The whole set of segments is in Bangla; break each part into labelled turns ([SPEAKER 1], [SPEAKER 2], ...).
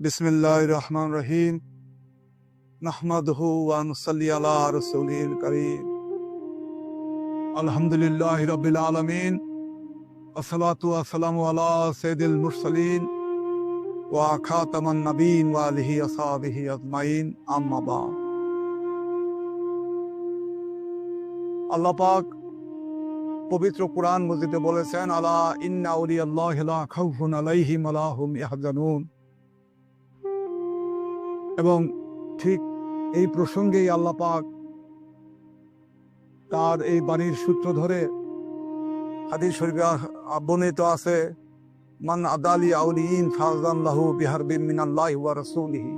[SPEAKER 1] বিসমিল্লাহ রহমান রহিম নাহমাদহু ওয়ানুসাল্লি আলা রসুলিল করিম আলহামদুলিল্লাহ রবিল আলমিন আসসালাতু আসসালামু আলা সৈয়দুল মুরসালিন ওয়া খাতামান নবীন ওয়া আলিহি আসহাবিহি আজমাইন আম্মা বাদ আল্লাহ পাক পবিত্র কোরআন মসজিদে বলেছেন আলা ইন্না উলিয়াল্লাহ লা খাউফুন আলাইহিম ওয়া লা হুম ইয়াহজানুন এবং ঠিক এই প্রসঙ্গেই আল্লাহ পাক তার এই বাণীর সূত্র ধরে হাদিস শরীফে আছে, মান আদালি আউলিন ফাজান লাহু ওয়া রাসূলিহি।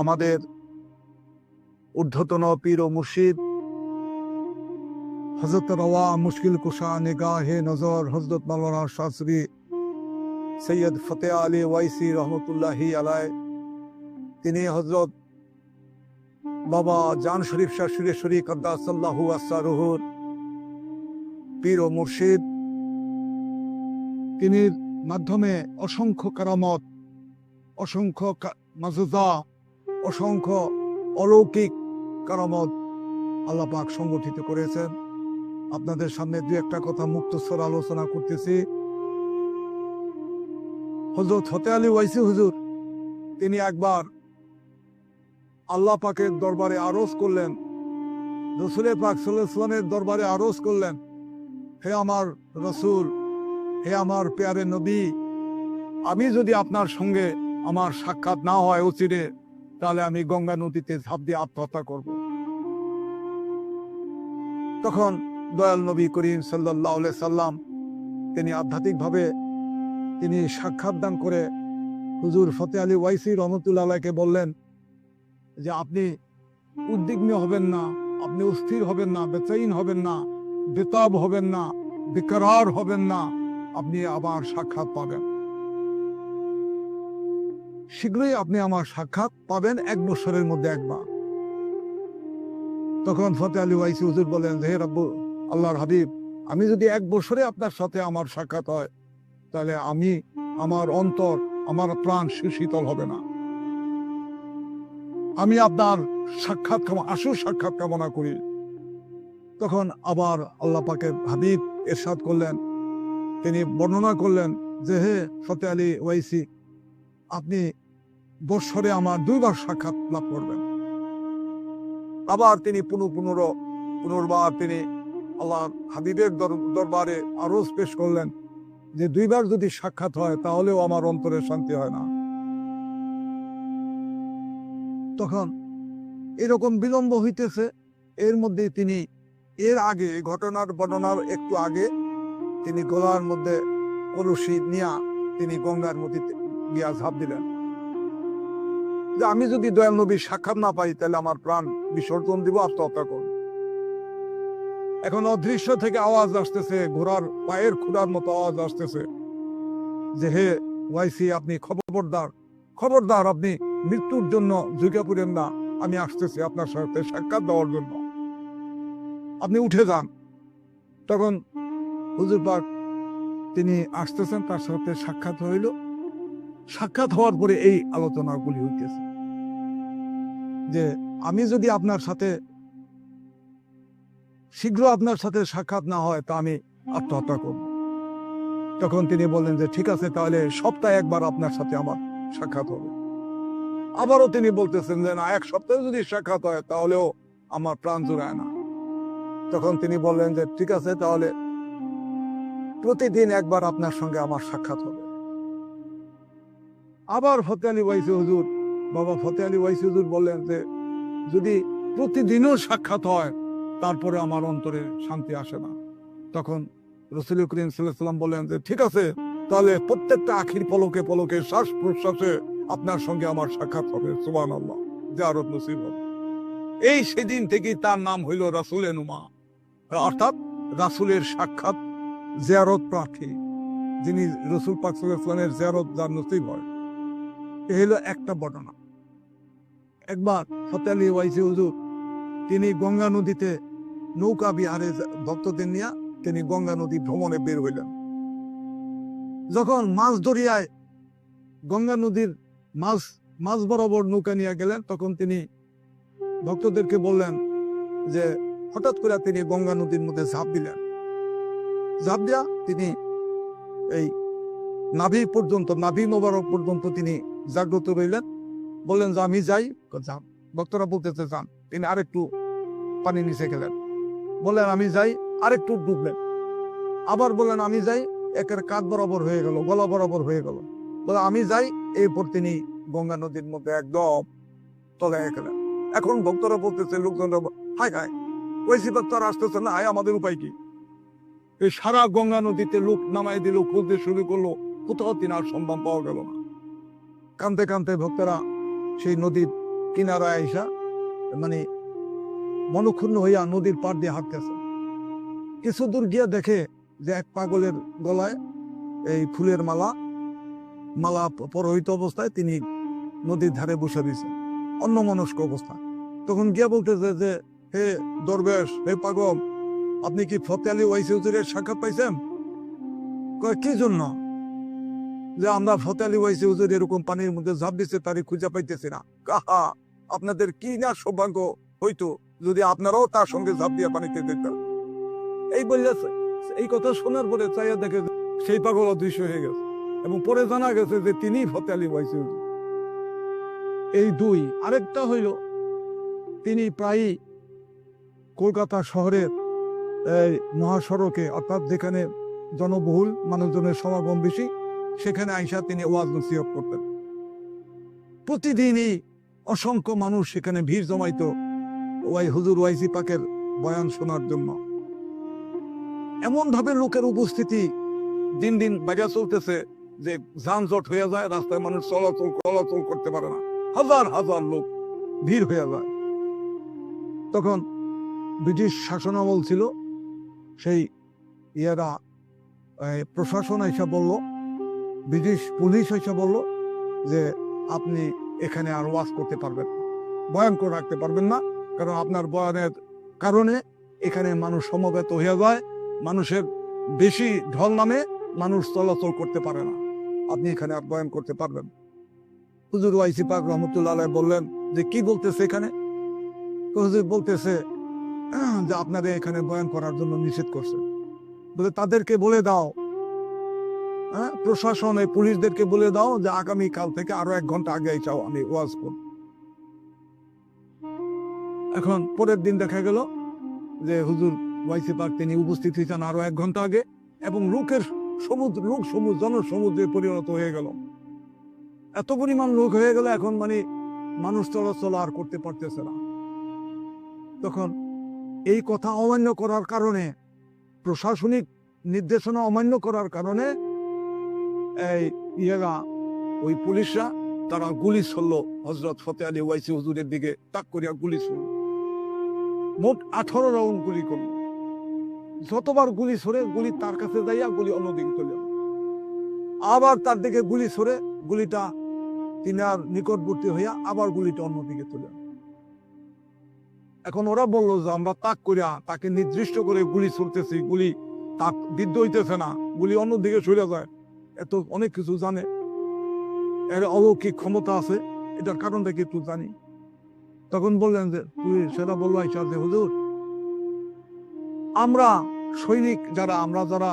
[SPEAKER 1] আমাদের ঊর্ধ্বতন পীর ও মুর্শিদ হজরত রওয়া মুশকিল কুশা নিগাহে নজর হজরত মাওলানা শাস্ত্রী সৈয়দ ফতে আলী ওয়াইসি রহমতুল্লাহি আলায় তিনি হজরত বাবা জান শরীফ শাহ সুরেশ্বরী কদ্দাসাল্লাহু আসারুহুর পীর ও মুর্শিদ। তিনি মাধ্যমে অসংখ্য কারামত, অসংখ্য মাজুজা, অসংখ্য অলৌকিক কারামত আল্লাহ পাক সংগঠিত করেছেন। আপনাদের সামনে দু একটা কথা মুক্তস্বর আলোচনা করতেছি। হজরত ফতে আলী ওয়াইসি হুজুর, তিনি একবার আল্লাহ পাকের দরবারে আরজ করলেন রসুলের পাক সাল্লামের দরবারে আরজ করলেন, হে আমার রসুল, হে আমার পেয়ারে নবী, আমি যদি আপনার সঙ্গে আমার সাক্ষাৎ না হয় অচিরে, তাহলে আমি গঙ্গা নদীতে ঝাঁপ দিয়ে আত্মহত্যা করব। তখন দয়াল নবী করিম সাল্লাহ সাল্লাম তিনি আধ্যাত্মিকভাবে তিনি সাক্ষাৎ দান করে হুজুর ফতে আলী ওয়াইসি রহমতুল্লাহ আলাইকে বললেন যে, আপনি উদ্বিগ্ন হবেন না, আপনি অস্থির হবেন না, বেচাইন হবেন না, বেতাব হবেন না বেকার হবেন না, আপনি আবার সাক্ষাৎ পাবেন। শীঘ্রই আপনি আমার সাক্ষাৎ পাবেন এক বছরের মধ্যে একবার। তখন ফতে আলী ওয়াইসি হুজুর বলেন হে রব্বু আল্লাহর হাবিব, আমি যদি এক বছরে আপনার সাথে আমার সাক্ষাৎ হয় তাহলে আমি আমার অন্তর, আমার প্রাণ শীতল হবে না। আমি আপনার সাক্ষাৎ আশু সাক্ষাৎ কামনা করি। তখন আবার আল্লাহ পাকের হাবিব এরশাদ করলেন। তিনি বর্ণনা করলেন যে, হে ফতে আলী ওয়াইসি, আপনি বৎসরে আমার দুইবার সাক্ষাৎ লাভ করবেন। আবার তিনি পুনঃ পুনর, পুনর্বার তিনি আল্লাহ হাবিবের দর- দরবারে আরজ পেশ করলেন। যে দুইবার যদি সাক্ষাৎ হয়, তাহলেও আমার অন্তরে শান্তি হয় না। তখন এরকম বিলম্ব হইতেছে, এর মধ্যে তিনি, এর আগে ঘটনার বর্ণনার একটু আগে, তিনি গলার মধ্যে কলসি নিয়া তিনি গঙ্গার নদীতে গিয়া ঝাঁপ দিলেন। যে আমি যদি দয়াল নবীর সাক্ষাৎ না পাই, তাহলে আমার প্রাণ বিসর্জন দিব আত্মহত্যা এখন অদৃশ্য থেকে আওয়াজ আসতেছে, ঘোড়ার পায়ের খুঁড়ার মতো আওয়াজ আসতেছে। যে হে ওয়াইসি, আপনি খবরদার। খবরদার, আপনি মৃত্যুর জন্য ঝুঁকে পড়েন না। আমি আসতেছি আপনার সাথে সাক্ষাৎ দেওয়ার জন্য। আপনি উঠে যান। তখন হুজুর পাক তিনি আসতেছেন, তার সাথে সাক্ষাৎ হইল। সাক্ষাৎ হওয়ার পরে এই আলোচনাগুলি হইতেছে। যে আমি যদি আপনার সাথে শীঘ্র আপনার সাথে সাক্ষাৎ না হয় তা আমি আত্মহত্যা করব। তখন তিনি বললেন যে, ঠিক আছে, তাহলে সপ্তাহে একবার আপনার সাথে আমার সাক্ষাৎ হবে। আবারও তিনি বলতেছেন যে, না, এক সপ্তাহে যদি সাক্ষাৎ হয়, তাহলেও আমার প্রাণ জোড়ায় না। তখন তিনি বললেন যে, ঠিক আছে, তাহলে প্রতিদিন একবার আপনার সঙ্গে আমার সাক্ষাৎ হবে। আবার ফতে আলী ওয়াইসি হুজুর, বাবা ফতে আলী ওয়াইসি হুজুর বললেন যে, যদি প্রতিদিনও সাক্ষাৎ হয় তারপরে আমার অন্তরে শান্তি আসে না। তখন রসুল করিম সাল্লাম বললেন যে, ঠিক আছে, তাহলে প্রত্যেকটা আখির পলকে পলকে, শ্বাস প্রশ্বাসে আপনার সঙ্গে আমার সাক্ষাৎ হবে। সুবান আল্লাহ জারত নসিব হবে। এই সেদিন থেকেই তার নাম হইল রাসুল এনুমা। অর্থাৎ রাসুলের সাক্ষাৎ জিয়ারত প্রার্থী, যিনি রসুল পাক সাল্লামের জিয়ারত যার নসিব হয়। এ হলো একটা বর্ণনা। একবার ফতেলি ওয়াইসি হুজুর, তিনি গঙ্গা নদীতে নৌকা বিহারে ভক্তদের নিয়ে তিনি গঙ্গা নদী ভ্রমণে বের হইলেন। যখন মাছ দরিয়ায় গঙ্গা নদীর মাছ মাছ বরাবর নৌকা নিয়ে গেলেন, তখন তিনি ভক্তদেরকে বললেন যে, হঠাৎ করে তিনি গঙ্গা নদীর মধ্যে ঝাঁপ দিলেন। ঝাঁপ দিয়া তিনি এই নাভি পর্যন্ত, নাভি মোবারক পর্যন্ত তিনি জাগ্রত রইলেন বললেন যে, আমি যাই ভক্তরা বলতেছে, যান। তিনি আরেকটু পানি নিচে গেলেন। বললেন আমি যাই, আরেকটু ডুবলেন। আবার বললেন আমি যাই, একের কাঁধ বরাবর হয়ে গেল, গলা বরাবর হয়ে গেল। বলে আমি যাই এরপর তিনি গঙ্গা নদীর মধ্যে একদম তলায় গেলেন। এখন ভক্তরা বলতেছে, লোকজনরা হাই হাই ওই সিপাত তো আর আসতেছে না, হায়, আমাদের উপায় কি? এই সারা গঙ্গা নদীতে লোক নামাই দিল, খুঁজতে শুরু করল, কোথাও তিনি আর সন্ধান পাওয়া গেল না। কানতে কানতে ভক্তরা সেই নদীর কিনারায় আইসা মানে মনক্ষুণ্ণ হইয়া নদীর পাড় দিয়ে হাঁটতেছে। কিছু দূর গিয়ে দেখে যে এক পাগলের গলায় এই ফুলের মালা মালা পরহিত অবস্থায় তিনি নদীর ধারে বসে দিয়েছেন অন্য মনস্ক অবস্থা। তখন গিয়া বলতেছে যে, হে দরবেশ, হে পাগল, আপনি কি ফতে আলী ওয়াইসি হুজুরের সাক্ষাৎ পাইছেন? কি জন্য? যে আমরা ফতে আলী ওয়াইসি হুজুর এরকম পানির মধ্যে ঝাঁপ দিচ্ছে তারই খুঁজে পাইতেছি না। কাহা, আপনাদের কি না সৌভাগ্য? হইতো যদি আপনারাও তার সঙ্গে ঝাঁপ দিয়ে পানিতে দিতেন। এই বললে এই কথা শোনার পরে চাইয়া দেখে সেই পাগল অদৃশ্য হয়ে গেছে এবং পরে জানা গেছে যে তিনি ফতে আলী এই দুই, আরেকটা হইল, তিনি প্রায়ই কলকাতা শহরের মহাসড়কে, অর্থাৎ যেখানে জনবহুল মানুষজনের সমাগম বেশি, সেখানে আইসা তিনি ওয়াজ নসিহত করতেন। প্রতিদিনই অসংখ্য মানুষ সেখানে ভিড় জমাইতো। ওয়াই হুজুর ওয়াইসি পাকের বয়ান শোনার জন্য। এমন ভাবে লোকের উপস্থিতি দিন দিন বাজা চলতেছে যে যানজট হয়ে যায় রাস্তায় মানুষ চলাচল চলাচল করতে পারে না। হাজার হাজার লোক ভিড় হয়ে যায়। তখন ব্রিটিশ শাসনামল ছিল, সেই ইয়েরা প্রশাসন এসে বলল, ব্রিটিশ পুলিশ এসে বলল যে, আপনি এখানে আর ওয়াজ করতে পারবেন না, বয়ান করে রাখতে পারবেন না। কারণ আপনার বয়ানের কারণে এখানে মানুষ সমবেত হয়ে যায়, মানুষের বেশি ঢল নামে মানুষ চলাচল করতে পারে না। আপনি এখানে আর বয়ান করতে পারবেন। হুজুর ওয়াইসি পাক রহমতুল্লাহ বললেন যে, কি বলতেছে এখানে? হুজুর বলতেছে, যে আপনাদের এখানে বয়ান করার জন্য নিষেধ করছে। বলে, তাদেরকে বলে দাও। হ্যাঁ প্রশাসনে পুলিশদেরকে বলে দাও যে আগামী কাল থেকে আরও এক ঘণ্টা আগে চাও, আমি ওয়াজ করব। এখন পরের দিন দেখা গেল যে হুজুর ওয়াইসি পাক তিনি উপস্থিত হয়েছেন আরও এক ঘণ্টা আগে এবং লোকের সমুদ্র লোক সমুদ্র জনসমুদ্রে পরিণত হয়ে গেল। এত পরিমাণ লোক হয়ে গেল এখন মানে মানুষ চলাচল আর করতে পারতেছে না। তখন এই কথা অমান্য করার কারণে, প্রশাসনিক নির্দেশনা অমান্য করার কারণে এই ইয়েরা, ওই পুলিশরা তারা গুলি ছড়লো। হজরত ফতে আলী ওয়াইসি হুজুরের দিকে তাক করিয়া গুলি ছড়ল। মোট আঠারো রাউন্ড গুলি করল। যতবার গুলি ছড়ে গুলি তার কাছে যাইয়া গুলি অন্যদিকে চলে আবার তার দিকে গুলি ছড়ে গুলিটা তিনার নিকটবর্তী হইয়া আবার গুলিটা অন্যদিকে চলে এখন ওরা বলল যে, আমরা তাক করিয়া তাকে নির্দিষ্ট করে গুলি ছুটতেছি গুলি তাক বিদ্ধ হইতেছে না, গুলি অন্যদিকে সরে যায়। এত অনেক কিছু জানে। এর অলৌকিক ক্ষমতা আছে, এটার কারণটা কি একটু জানি। তখন বললেন যে সেটা বলল যে হুজুর। আমরা সৈনিক যারা, আমরা যারা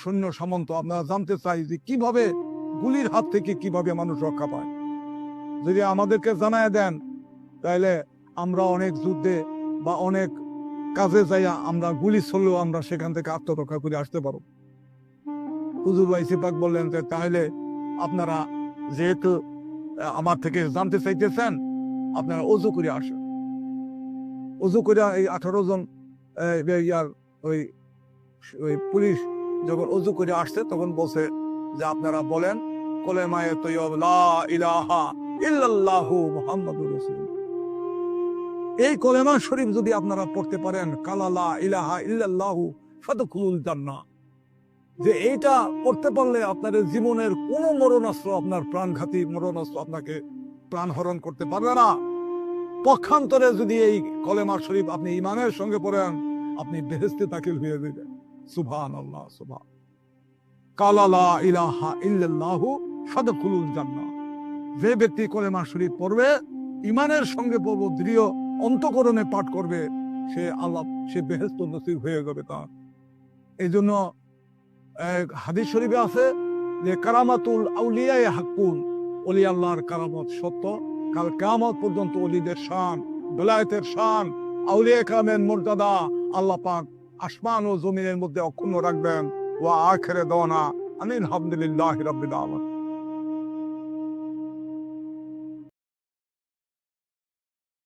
[SPEAKER 1] সৈন্য সামন্ত, আমরা জানতে চাই যে কীভাবে গুলির হাত থেকে কীভাবে মানুষ রক্ষা পায়। যদি আমাদেরকে জানায় দেন তাহলে আমরা অনেক যুদ্ধে বা অনেক কাজে যাইয়া আমরা গুলি চললেও আমরা সেখান থেকে আত্মরক্ষা করে আসতে পারো হুজুর ভাই সিপাক বললেন যে তাহলে আপনারা যেহেতু আমার থেকে জানতে চাইতেছেন আপনারা অজু করে আসেন। অজু করে এই আঠারো জন ওই ওই পুলিশ যখন অজু করে আসছে, তখন বলছে যে আপনারা বলেন এই কলেমা শরীফ যদি আপনারা পড়তে পারেন কালালা ইলাহা ইল্লাল্লাহু ফাদখুলুল যে এইটা পড়তে পারলে আপনাদের জীবনের কোন মরণাস্ত্র আপনার প্রাণঘাতী মরণাস্ত্র আপনাকে প্রাণ হরণ করতে পারবে না। পক্ষান্তরে যদি এই কলেমা শরীফ আপনি ইমানের সঙ্গে পড়েন আপনি বেহেস্তে দাখিল হয়ে যাবেন। সুবহান। আল্লাহ সুবহান কালালা ইলাহা ইল্লাল্লাহু সদখুলুল জান্নাহ। যে ব্যক্তি কলেমা শরীফ পড়বে, ইমানের সঙ্গে পড়ব, দৃঢ় অন্তকরণে পাঠ করবে, সে আল্লাহ, সে বেহেস্ত নসিব হয়ে যাবে তার। এই জন্য হাদিস শরীফে আছে যে, কারামাতুল আউলিয়ায় হাক্কুন অলি আল্লাহর কারামত সত্য। কাল কামত পর্যন্ত অলিদের শান, বেলায়েতের শান, আউলিয়া কামের মর্যাদা আল্লাহ পাক আসমান ও জমিনের মধ্যে অক্ষুণ্ণ রাখবেন। ও আখেরে দনা আমিন হামদুলিল্লাহ রাব্বিল আলামিন।